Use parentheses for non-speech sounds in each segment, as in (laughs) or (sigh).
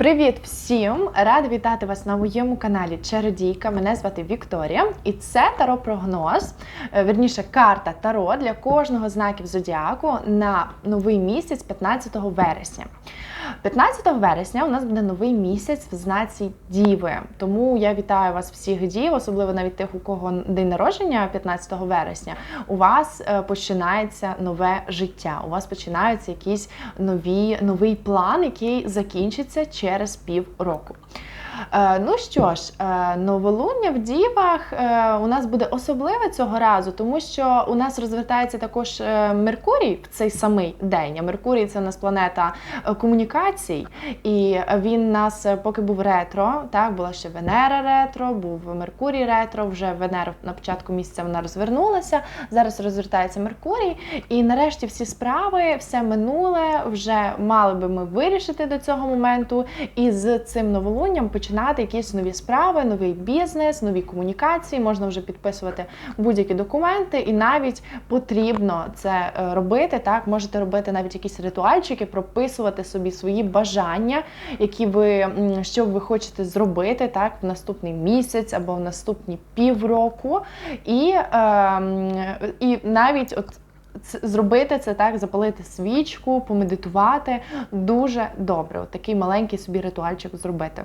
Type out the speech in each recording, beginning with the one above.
Привіт всім! Рада вітати вас на моєму каналі Чародійка. Мене звати Вікторія, і це таро прогноз, е, верніше карта Таро для кожного знаків зодіаку на новий місяць 15 вересня. 15 вересня у нас буде новий місяць в знаці Діви. Тому я вітаю вас всіх дів, особливо навіть тих, у кого день народження 15 вересня. У вас е, починається нове життя. У вас починаються якісь нові новий план, який закінчиться через пів року. Е, Ну що ж, е, новолуння в дівах е, у нас буде особливе цього разу, тому що у нас розвертається також е, Меркурій в цей самий день. А Меркурій це у нас планета е, комунікацій, і він нас, е, поки був ретро, так була ще Венера ретро, був Меркурій ретро. Вже Венера на початку місяця вона розвернулася. Зараз розвертається Меркурій, і нарешті всі справи, все минуле вже мали би ми вирішити до цього моменту. І з цим новолунням починати якісь нові справи, новий бізнес, нові комунікації. Можна вже підписувати будь-які документи, і навіть потрібно це е, робити. Так, можете робити навіть якісь ритуальчики, прописувати собі свої бажання, які ви що ви хочете зробити так в наступний місяць або в наступні півроку. І, е, і навіть от. Зробити це так, запалити свічку, помедитувати дуже добре. От такий маленький собі ритуальчик зробити.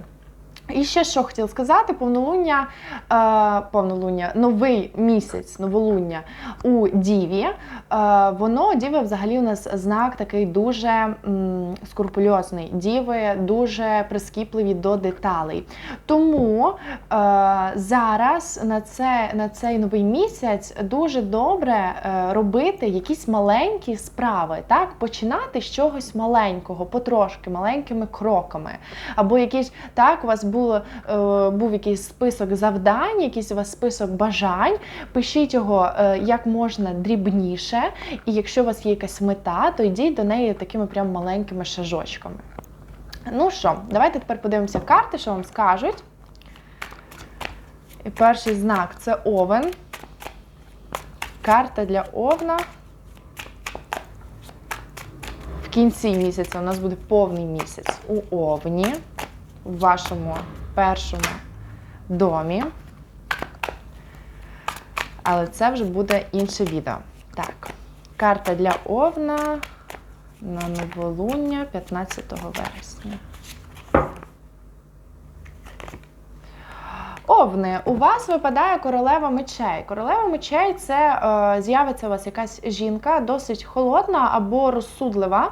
І ще що хотіла сказати: повнолуння, е, повнолуння, новий місяць, новолуння у Діві. Е, воно Діви взагалі у нас знак такий дуже м, скрупульозний. Діви дуже прискіпливі до деталей. Тому е, зараз на, це, на цей новий місяць дуже добре е, робити якісь маленькі справи, так? починати з чогось маленького, потрошки, маленькими кроками. Або якісь так, у вас було, е, був якийсь список завдань, якийсь у вас список бажань. Пишіть його е, як можна дрібніше, і якщо у вас є якась мета, то йдіть до неї такими прям маленькими шажочками. Ну що, давайте тепер подивимося карти, що вам скажуть. І перший знак це овен. Карта для овна. В кінці місяця у нас буде повний місяць у овні, в вашому першому домі. Але це вже буде інше відео. Так, карта для овна на новолуння 15 вересня. Овни, у вас випадає королева мечей. Королева мечей це е, з'явиться у вас якась жінка, досить холодна або розсудлива.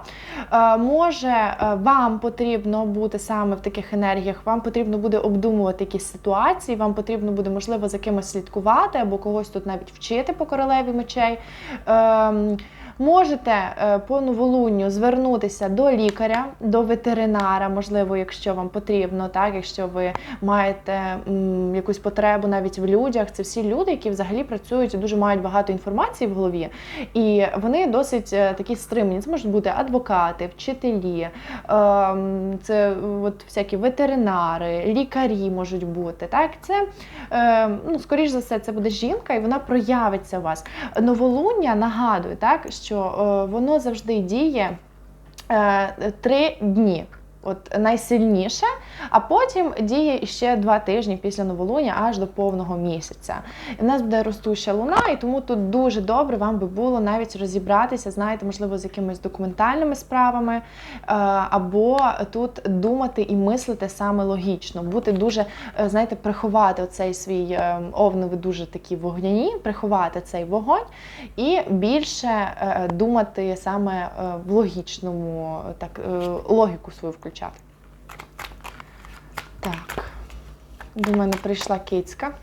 Е, може, е, вам потрібно бути саме в таких енергіях, вам потрібно буде обдумувати якісь ситуації, вам потрібно буде, можливо, за кимось слідкувати або когось тут навіть вчити по королеві мечей. Е, Можете е, по новолунню звернутися до лікаря, до ветеринара, можливо, якщо вам потрібно, так якщо ви маєте якусь потребу навіть в людях. Це всі люди, які взагалі працюють, дуже мають багато інформації в голові, і вони досить е, такі стримані. Це можуть бути адвокати, вчителі, ем, це е, от всякі ветеринари, лікарі можуть бути. Так, це е, ну, скоріш за все, це буде жінка, і вона проявиться у вас. Новолуння нагадую, так що е, воно завжди діє е, три дні. От найсильніше, а потім діє ще два тижні після новолуння аж до повного місяця. В нас буде ростуща луна, і тому тут дуже добре вам би було навіть розібратися, знаєте, можливо, з якимись документальними справами, е, або тут думати і мислити саме логічно, бути дуже, е, знаєте, приховати оцей свій е, овни, ви дуже такі вогняні, приховати цей вогонь і більше думати саме в логічному, так, логіку свою включати. Так, до мене прийшла кицька.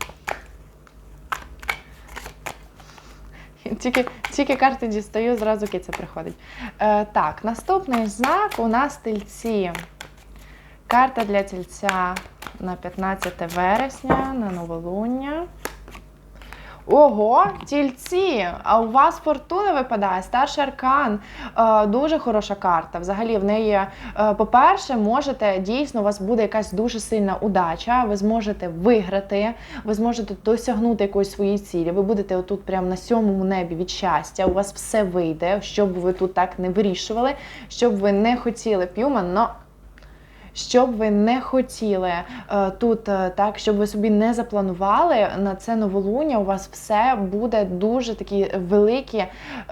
Тільки, тільки карти дістаю, зразу киця приходить. Е, так, наступний знак у нас тельці. Карта для тельця на 15 вересня, на новолуння. Ого, тільці! А у вас фортуна випадає, старший аркан. Е, дуже хороша карта. Взагалі, в неї, е, по-перше, можете дійсно, у вас буде якась дуже сильна удача. Ви зможете виграти, ви зможете досягнути якоїсь своєї цілі. Ви будете отут прямо на сьомому небі від щастя. У вас все вийде, щоб ви тут так не вирішували, щоб ви не хотіли п'юман, но Що б ви не хотіли е, тут, е, так щоб ви собі не запланували на це новолуння, у вас все буде дуже такі великі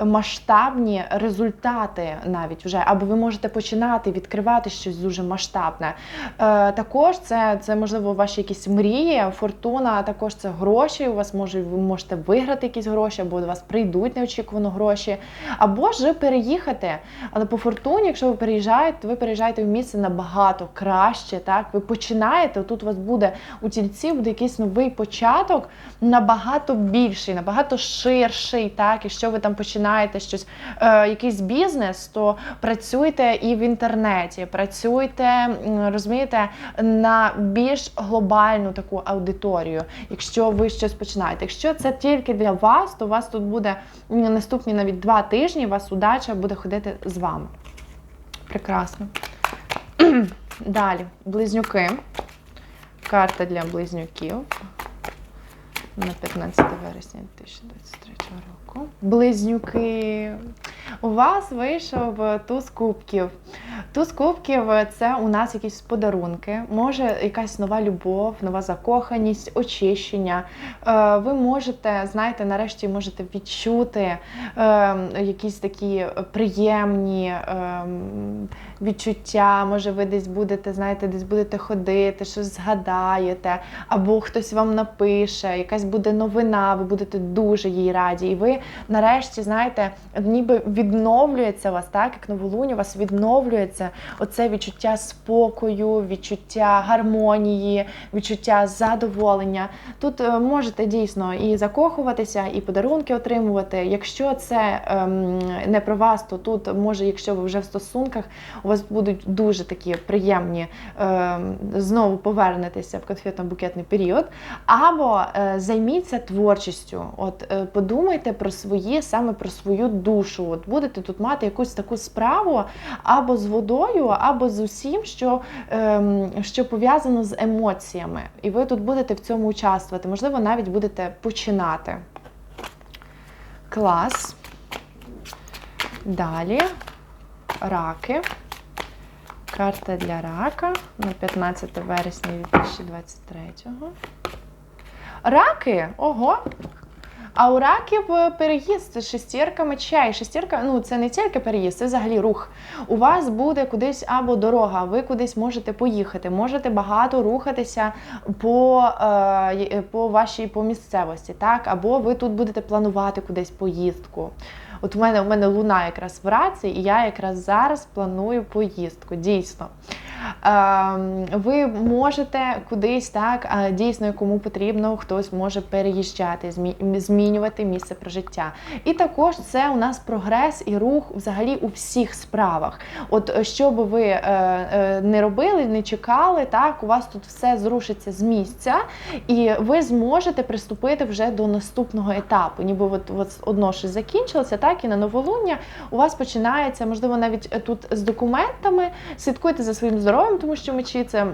масштабні результати, навіть вже або ви можете починати відкривати щось дуже масштабне. Е, Також це, це можливо ваші якісь мрії, фортуна. Також це гроші. У вас може ви можете виграти якісь гроші, або до вас прийдуть неочікувано гроші, або ж переїхати. Але по фортуні, якщо ви переїжджаєте, то ви переїжджаєте в місце набагато краще. Так, ви починаєте. Тут у вас буде у тільці буде якийсь новий початок, набагато більший, набагато ширший. Так, якщо ви там починаєте щось, е, якийсь бізнес, то працюйте і в інтернеті, працюйте, розумієте, на більш глобальну таку аудиторію, якщо ви щось починаєте. Якщо це тільки для вас, то у вас тут буде наступні навіть два тижні, у вас удача буде ходити з вами. Прекрасно. Далі, близнюки. Карта для близнюків на 15 вересня 2023 року. Близнюки. У вас вийшов е, туз кубків. Туз кубків е, це у нас якісь подарунки, може якась нова любов, нова закоханість, очищення. Е, Ви можете, знаєте, нарешті можете відчути е, якісь такі приємні е, відчуття. Може, ви десь будете, знаєте, десь будете ходити, щось згадаєте, або хтось вам напише, якась буде новина, ви будете дуже їй раді. І ви нарешті, знаєте, ніби відновлюється вас, так як новолуння, у вас відновлюється оце відчуття спокою, відчуття гармонії, відчуття задоволення. Тут е, можете дійсно і закохуватися, і подарунки отримувати. Якщо це ем, не про вас, то тут може, якщо ви вже в стосунках, у вас будуть дуже такі приємні ем, знову повернетеся в конфетно-букетний період. Або е, займіться творчістю. От е, подумайте про свої, саме про свою душу. От будете тут мати якусь таку справу або з водою, або з усім, що, ем, що пов'язано з емоціями. І ви тут будете в цьому участвувати. Можливо, навіть будете починати. Клас. Далі раки. Карта для рака на 15 вересня 2023. Раки, ого. А у раків е, переїзд шестірка мечей. Шестірка, ну це не тільки переїзд, це взагалі рух. У вас буде кудись або дорога, ви кудись можете поїхати, можете багато рухатися по е, по вашій по місцевості, так? Або ви тут будете планувати кудись поїздку. От у мене у мене луна якраз в раці, і я якраз зараз планую поїздку. Дійсно. Ем, ви можете кудись так, дійсно, кому потрібно, хтось може переїжджати, змінювати місце прожиття. І також це у нас прогрес і рух взагалі у всіх справах. От е, що би ви е, е, не робили, не чекали, так у вас тут все зрушиться з місця, і ви зможете приступити вже до наступного етапу. Ніби от, от одно щось закінчилося, так і на новолуння у вас починається, можливо, навіть тут з документами. Слідкуйте за своїм здоров'ям здоров'ям, тому що мечі це.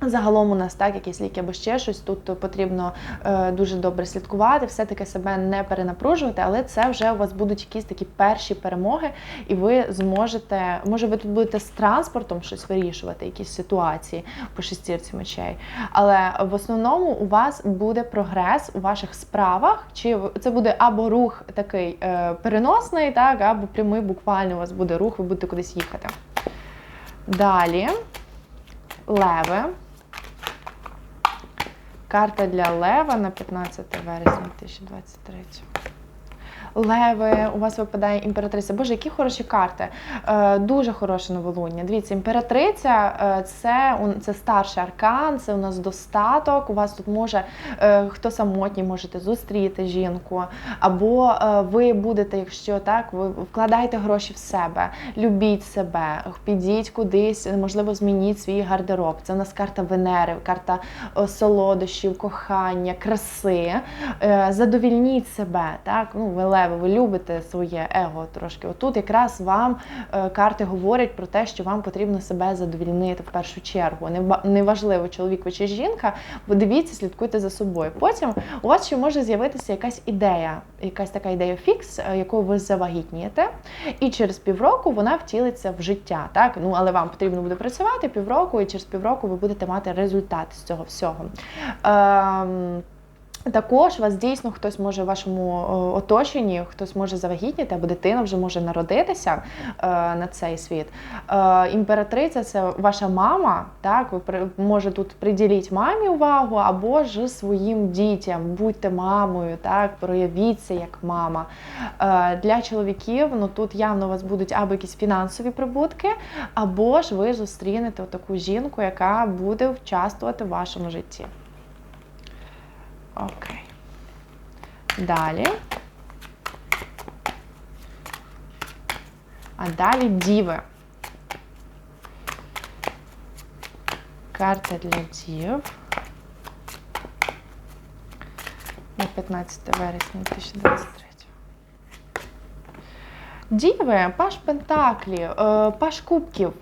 Загалом у нас так, якісь ліки або ще щось. Тут потрібно е, дуже добре слідкувати, все-таки себе не перенапружувати, але це вже у вас будуть якісь такі перші перемоги, і ви зможете, може, ви тут будете з транспортом щось вирішувати, якісь ситуації по шестірці мечей. Але в основному у вас буде прогрес у ваших справах, чи це буде або рух такий е, переносний, так, або прямий, буквально у вас буде рух, ви будете кудись їхати. Далі леви. Карта для лева на 15 вересня 2023 Леви, у вас випадає імператриця. Боже, які хороші карти. Е, Дуже хороше новолуння. Дивіться, імператриця е, це це старший аркан, це у нас достаток. У вас тут може е, хто самотній можете зустріти жінку. Або ви будете, якщо так, ви вкладайте гроші в себе, любіть себе, підіть кудись, можливо, змініть свій гардероб. Це у нас карта Венери, карта солодощів, кохання, краси. Задовільніть себе. так, ну, ви себе, ви любите своє его трошки. Отут якраз вам е, карти говорять про те, що вам потрібно себе задовільнити в першу чергу. Неважливо, чоловік ви чи жінка, бо дивіться, слідкуйте за собою. Потім у вас ще може з'явитися якась ідея, якась така ідея фікс, е, якою ви завагітнієте, і через півроку вона втілиться в життя. Так? Ну, але вам потрібно буде працювати півроку, і через півроку ви будете мати результат з цього всього. Ем, також вас дійсно хтось може в вашому оточенні, хтось може завагітніти, або дитина вже може народитися е, на цей світ. Е, імператриця це ваша мама. Так, ви при- може тут приділіть мамі увагу, або ж своїм дітям. Будьте мамою, так, проявіться як мама. Е, для чоловіків ну тут явно у вас будуть або якісь фінансові прибутки, або ж ви зустрінете таку жінку, яка буде участвувати в вашому житті. Окей. Далі. А далі діви. Карта для дів. На 15 вересня 2023. Діви, паш Пентаклі, е, паш Кубків.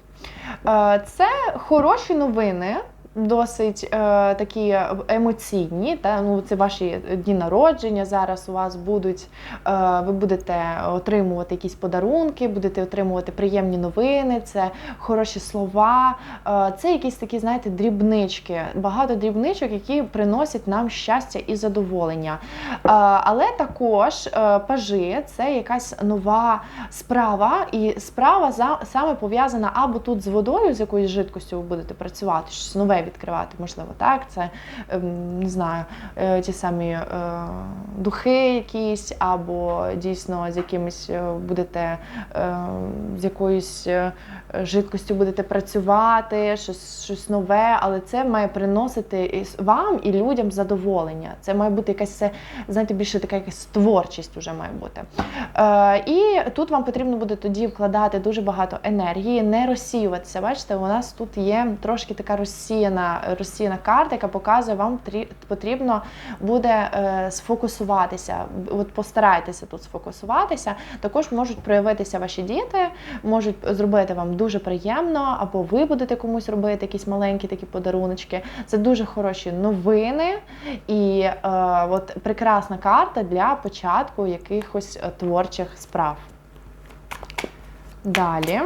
Е, Це хороші новини. Досить е, такі емоційні, та ну це ваші дні народження. Зараз у вас будуть. Е, ви будете отримувати якісь подарунки, будете отримувати приємні новини, це хороші слова. Е, це якісь такі, знаєте, дрібнички, багато дрібничок, які приносять нам щастя і задоволення. Е, але також е, пажи це якась нова справа, і справа за, саме пов'язана або тут з водою, з якоюсь жидкостю ви будете працювати, щось нове відкривати, можливо, так. Це ем, не знаю, е, ті самі е, духи якісь, або дійсно з якимись е, будете з якоюсь жидкостю будете працювати, щось, щось нове, але це має приносити вам і людям задоволення. Це має бути якась знаєте, більше така якась творчість вже має бути. І тут вам потрібно буде тоді вкладати дуже багато енергії, не розсіюватися. Бачите, у нас тут є трошки така розсіяна, розсіяна карта, яка показує, вам потрібно буде е, сфокусуватися. От постарайтеся тут сфокусуватися. Також можуть проявитися ваші діти, можуть зробити вам дуже приємно, або ви будете комусь робити якісь маленькі такі подаруночки. Це дуже хороші новини і е, от прекрасна карта для початку якихось творчих справ. Далі.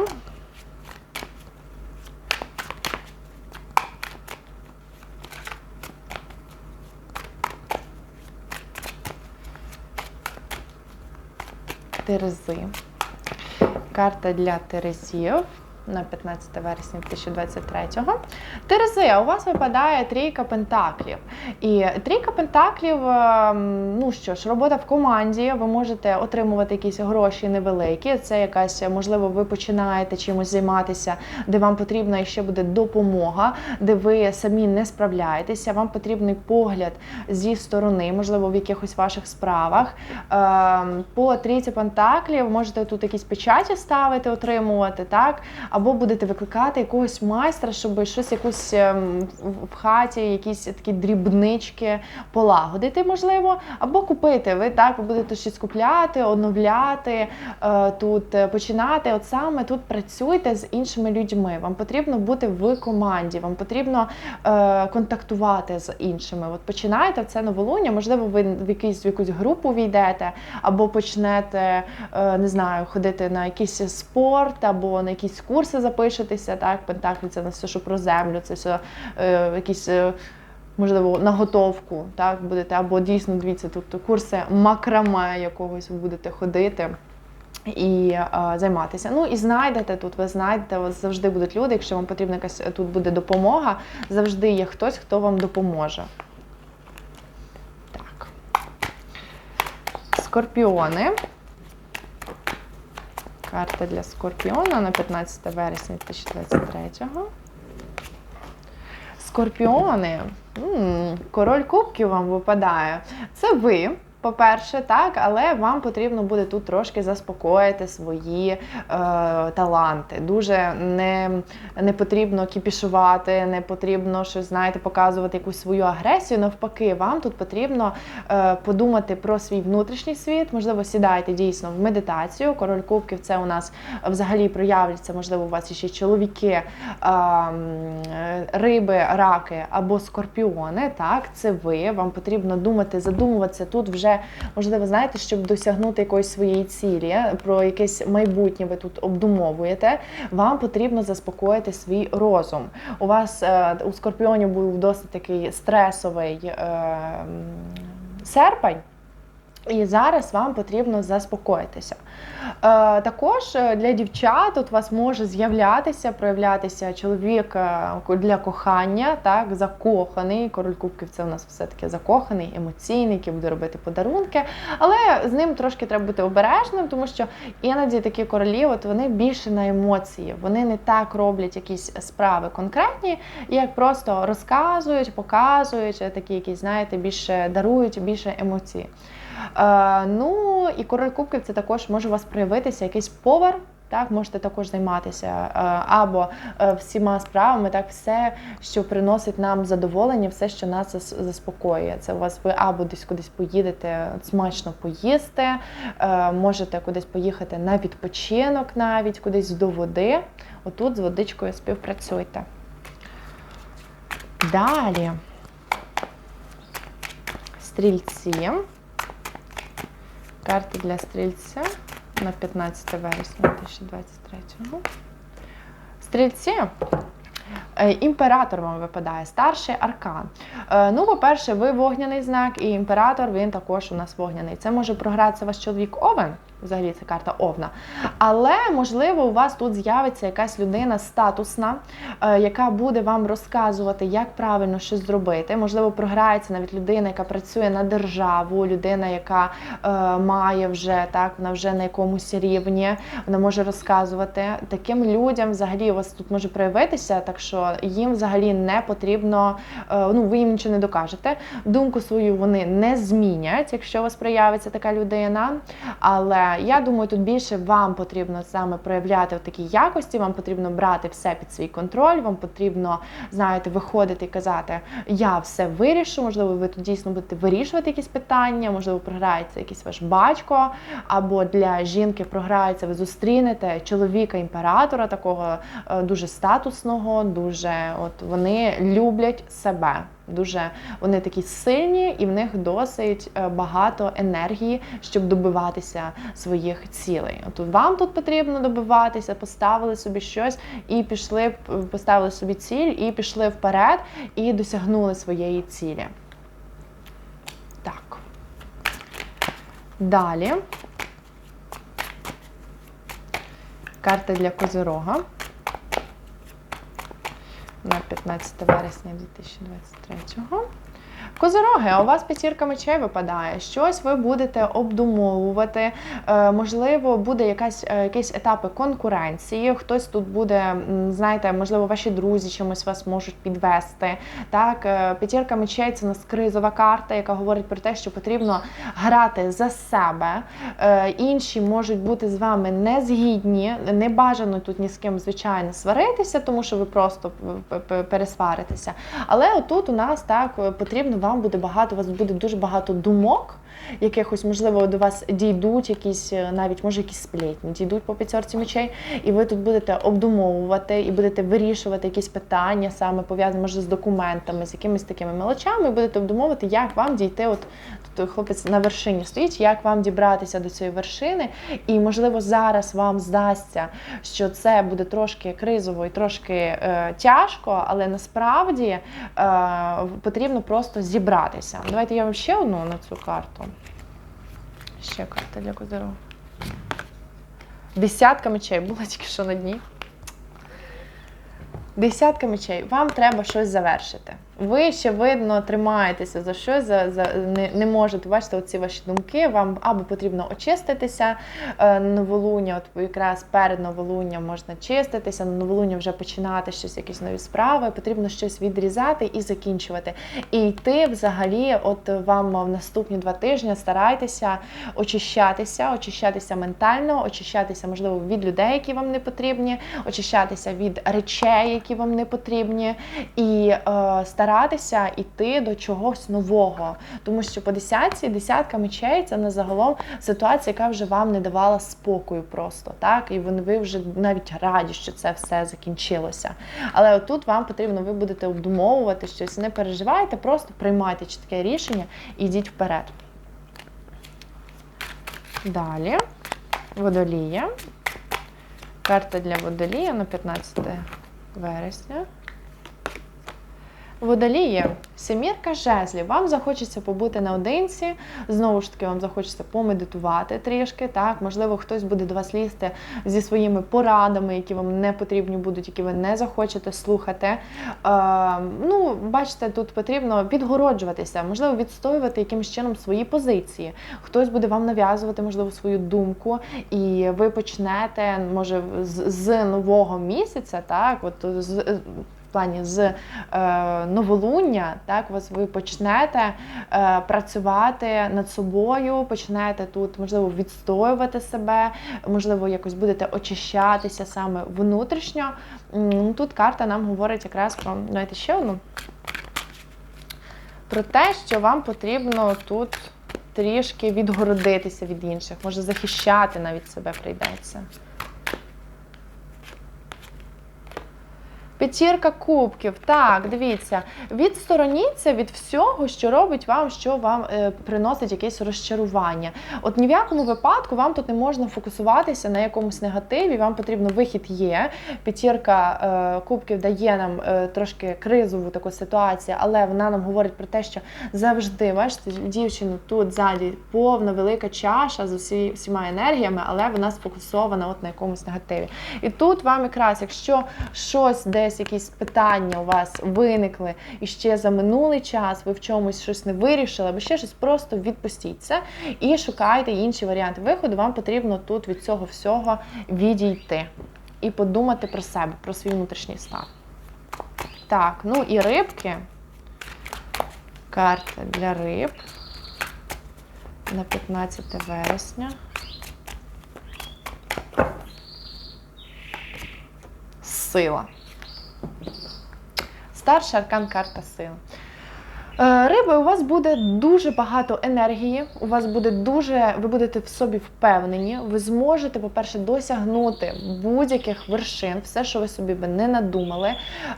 Терези. Карта для Терезів на 15 вересня 2023-го. Терези, у вас випадає трійка пентаклів. І трійка пентаклів, ем, ну що ж, робота в команді. Ви можете отримувати якісь гроші невеликі. Це якась, можливо, ви починаєте чимось займатися, де вам потрібна ще буде допомога, де ви самі не справляєтеся. Вам потрібний погляд зі сторони, можливо, в якихось ваших справах. Ем, По трійці пентаклів можете тут якісь печаті ставити, отримувати, так? Або будете викликати якогось майстра, щоб щось якусь ем, в- хаті, якісь такі дрібнички полагодити, можливо, або купити. Ви так будете щось купляти, оновляти е, тут, е, починати. От саме тут працюйте з іншими людьми. Вам потрібно бути в команді, вам потрібно е, контактувати з іншими. От починайте в це новолуння, можливо, ви в якийсь в якусь групу війдете, або почнете не знаю, ходити на якийсь спорт, або на якісь курси запишетеся. Так, Пентаклі це не все, що про землю, це все е, якісь. е, Можливо, на готовку, так будете, або дійсно дивіться, тут курси макраме якогось ви будете ходити і е, займатися. Ну і знайдете тут, ви знайдете, вас завжди будуть люди, якщо вам потрібна якась е, тут буде допомога, завжди є хтось, хто вам допоможе. Так. Скорпіони. Карта для Скорпіона на 15 вересня 2023-го. Скорпіони. Король кубків вам випадає. Це ви по-перше, так, але вам потрібно буде тут трошки заспокоїти свої е, таланти. Дуже не, не потрібно кіпішувати, не потрібно щось, знаєте, показувати якусь свою агресію. Навпаки, вам тут потрібно е, подумати про свій внутрішній світ. Можливо, сідайте дійсно в медитацію. Король Кубків це у нас взагалі проявляться, можливо, у вас ще чоловіки, е, риби, раки або скорпіони. Так, це ви. Вам потрібно думати, задумуватися тут вже, можливо, знаєте, щоб досягнути якоїсь своєї цілі, про якесь майбутнє ви тут обдумовуєте. Вам потрібно заспокоїти свій розум. У вас е, у скорпіоні був досить такий стресовий е, серпень. І зараз вам потрібно заспокоїтися. Е, також е, для дівчат тут у вас може з'являтися, проявлятися чоловік е, для кохання, так, закоханий. Король Кубків це у нас все-таки закоханий, емоційний, який буде робити подарунки. Але з ним трошки треба бути обережним, тому що іноді такі королі, от вони більше на емоції, вони не так роблять якісь справи конкретні, як просто розказують, показують, такі якісь, знаєте, більше дарують, більше емоцій. Е, ну і король кубків це також може у вас проявитися якийсь повар. Так, можете також займатися е, або е, всіма справами, так, все, що приносить нам задоволення, все, що нас заспокоює. Це у вас ви або десь кудись поїдете смачно поїсти, можете кудись поїхати на відпочинок, навіть кудись до води. Отут з водичкою співпрацюйте. Далі. Стрільці. Карти для стрільця на 15 вересня 2023. Стрільці. Е, Імператор вам випадає, старший аркан. Е, Ну, по-перше, ви вогняний знак, і імператор він також у нас вогняний. Це може програтися ваш чоловік Овен. Взагалі це карта Овна. Але можливо, у вас тут з'явиться якась людина статусна, е, яка буде вам розказувати, як правильно щось зробити. Можливо, програється навіть людина, яка працює на державу, людина, яка е, має вже так, вона вже на якомусь рівні, вона може розказувати. Таким людям взагалі у вас тут може проявитися, так що їм взагалі не потрібно, е, ну ви їм нічого не докажете. Думку свою вони не змінять, якщо у вас проявиться така людина. Але я думаю, тут більше вам потрібно саме проявляти в такій якості, вам потрібно брати все під свій контроль, вам потрібно, знаєте, виходити і казати, я все вирішу. Можливо, ви тут дійсно будете вирішувати якісь питання, можливо, програється якийсь ваш батько, або для жінки програється, ви зустрінете чоловіка імператора, такого е, дуже статусного, дуже от вони люблять себе. Дуже вони такі сильні, і в них досить е, багато енергії, щоб добиватися своїх цілей. От вам тут потрібно добиватися, поставили собі щось і пішли, поставили собі ціль, і пішли вперед, і досягнули своєї цілі. Так. Далі. Карта для Козирога на 15 вересня 2023 Козороги, у вас п'ятірка мечей випадає. Щось ви будете обдумовувати. Е, можливо, буде якась е, якісь етапи конкуренції. Хтось тут буде, знаєте, можливо, ваші друзі чимось вас можуть підвести. Так, е, п'ятірка мечей це у нас кризова карта, яка говорить про те, що потрібно грати за себе. Інші можуть бути з вами не згідні, не бажано тут ні з ким, звичайно, сваритися, тому що ви просто пересваритеся. Але отут у нас так потрібно вам буде багато, у вас буде дуже багато думок, якихось, можливо, до вас дійдуть якісь, е, навіть може якісь сплетні, дійдуть по п'ятерці мечей, і ви тут будете обдумовувати і будете вирішувати якісь питання, саме пов'язані може з документами, з якимись такими мелочами, і будете обдумовувати, як вам дійти. От тут хлопець на вершині стоїть, як вам дібратися до цієї вершини, і можливо зараз вам здасться, що це буде трошки кризово і трошки е, тяжко, але насправді е, потрібно просто зібратися. Давайте я вам ще одну на цю карту. Ще карта для козиру. Десятка мечей була тільки що на дні. Десятка мечей. Вам треба щось завершити. Ви ще видно тримаєтеся за щось, за, за не, не можете бачите оці ваші думки. Вам або потрібно очиститися е, новолуння, от якраз перед новолунням можна чиститися, на новолуння вже починати щось, якісь нові справи. Потрібно щось відрізати і закінчувати. І йти взагалі, от вам в наступні два тижні старайтеся очищатися, очищатися ментально, очищатися, можливо, від людей, які вам не потрібні, очищатися від речей, які вам не потрібні, і е, старатися йти до чогось нового. Тому що по десятці, десятка мечей це не загалом ситуація, яка вже вам не давала спокою просто. так? І ви вже навіть раді, що це все закінчилося. Але отут вам потрібно, ви будете обдумовувати щось, не переживайте, просто приймайте чітке рішення і йдіть вперед. Далі водолія. Карта для водолія на 15 вересня. Водоліє, семірка жезлів. Вам захочеться побути наодинці. Знову ж таки, вам захочеться помедитувати трішки. Так, можливо, хтось буде до вас лізти зі своїми порадами, які вам не потрібні будуть, які ви не захочете слухати. Е, ну, бачите, тут потрібно відгороджуватися, можливо, відстоювати якимось чином свої позиції. Хтось буде вам нав'язувати, можливо, свою думку, і ви почнете, може, з, з нового місяця, так, от з в плані з е, новолуння, так вас ви почнете е, працювати над собою, почнете тут, можливо, відстоювати себе, можливо, якось будете очищатися саме внутрішньо. Тут карта нам говорить якраз про давайте ще одну. Про те, що вам потрібно тут трішки відгородитися від інших, може захищати навіть себе прийдеться. П'ятірка кубків. Так, дивіться, відстороніться від всього, що робить вам, що вам е, приносить якесь розчарування. От ні в якому випадку вам тут не можна фокусуватися на якомусь негативі. Вам потрібно вихід є. П'ятірка е, кубків дає нам е, трошки кризову таку ситуацію, але вона нам говорить про те, що завжди бачите, дівчину тут ззаді повна велика чаша з усі, всіма енергіями, але вона сфокусована от на якомусь негативі. І тут вам якраз, якщо щось десь якісь питання у вас виникли і ще за минулий час ви в чомусь щось не вирішили, або ще щось, просто відпустіть це і шукайте інші варіанти виходу. Вам потрібно тут від цього всього відійти і подумати про себе, про свій внутрішній стан. Так, ну і рибки. Карта для риб на 15 вересня. Сила. Старший аркан карта сил. Е, Риби, у вас буде дуже багато енергії, у вас буде дуже, ви будете в собі впевнені. Ви зможете, по-перше, досягнути будь-яких вершин, все, що ви собі би не надумали.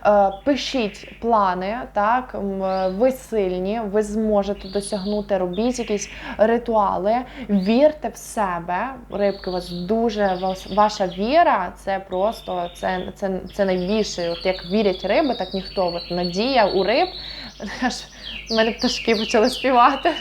Е, Пишіть плани, так, ви сильні, ви зможете досягнути, робіть якісь ритуали, вірте в себе. Рибки, у вас дуже ваша віра, це просто це, це, це найбільше. От як вірять риби, так ніхто. От надія у риб. (laughs) У мене пташки почали співати.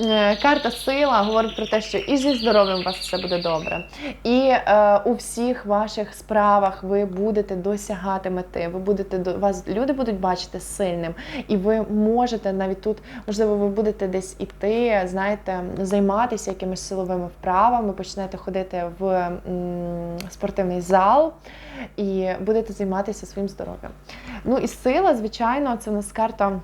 Е, Карта сила говорить про те, що і зі здоров'ям у вас все буде добре. І е, у всіх ваших справах ви будете досягати мети. Ви будете до вас люди будуть бачити сильним, і ви можете навіть тут, можливо, ви будете десь іти, знаєте, займатися якимись силовими вправами, почнете ходити в м, спортивний зал і будете займатися своїм здоров'ям. Ну і сила, звичайно, це в нас карта.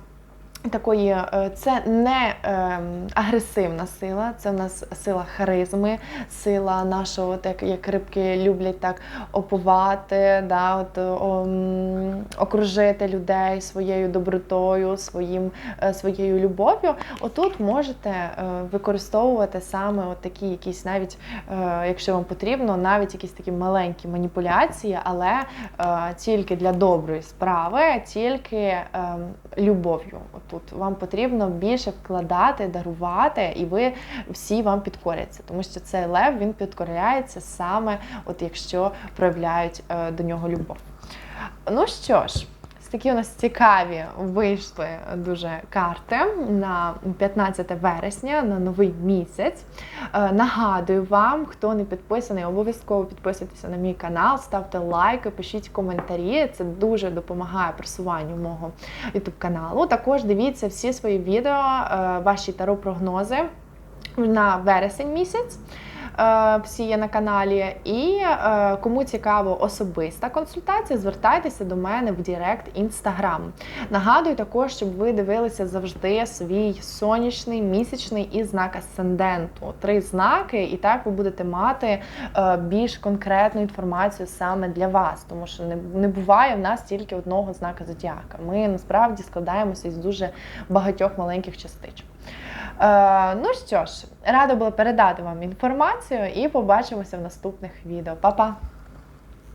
Такої е, це не е, агресивна сила, це в нас сила харизми, сила нашого, так як рибки люблять так оповати, да, от, о, окружити людей своєю добротою, своїм, е, своєю любов'ю. Отут можете е, використовувати саме от такі якісь навіть, е, якщо вам потрібно, навіть якісь такі маленькі маніпуляції, але е, тільки для доброї справи, тільки е, любов'ю. Тут вам потрібно більше вкладати, дарувати, і ви всі вам підкоряться, тому що цей лев він підкоряється саме, от якщо проявляють е, до нього любов. Ну що ж, такі у нас цікаві вийшли дуже карти на 15 вересня на новий місяць. Е, Нагадую вам, хто не підписаний, обов'язково підписуйтеся на мій канал, ставте лайки, пишіть коментарі. Це дуже допомагає просуванню мого YouTube каналу. Також дивіться всі свої відео, е, ваші таро-прогнози на вересень місяць. Е, Всі є на каналі. І е, кому цікаво особиста консультація, звертайтеся до мене в Директ Інстаграм. Нагадую також, щоб ви дивилися завжди свій сонячний, місячний і знак асценденту. Три знаки, і так ви будете мати е, більш конкретну інформацію саме для вас, тому що не буває в нас тільки одного знака зодіака. Ми насправді складаємося із дуже багатьох маленьких частичок. Е, ну що ж, рада була передати вам інформацію і побачимося в наступних відео. Па-па!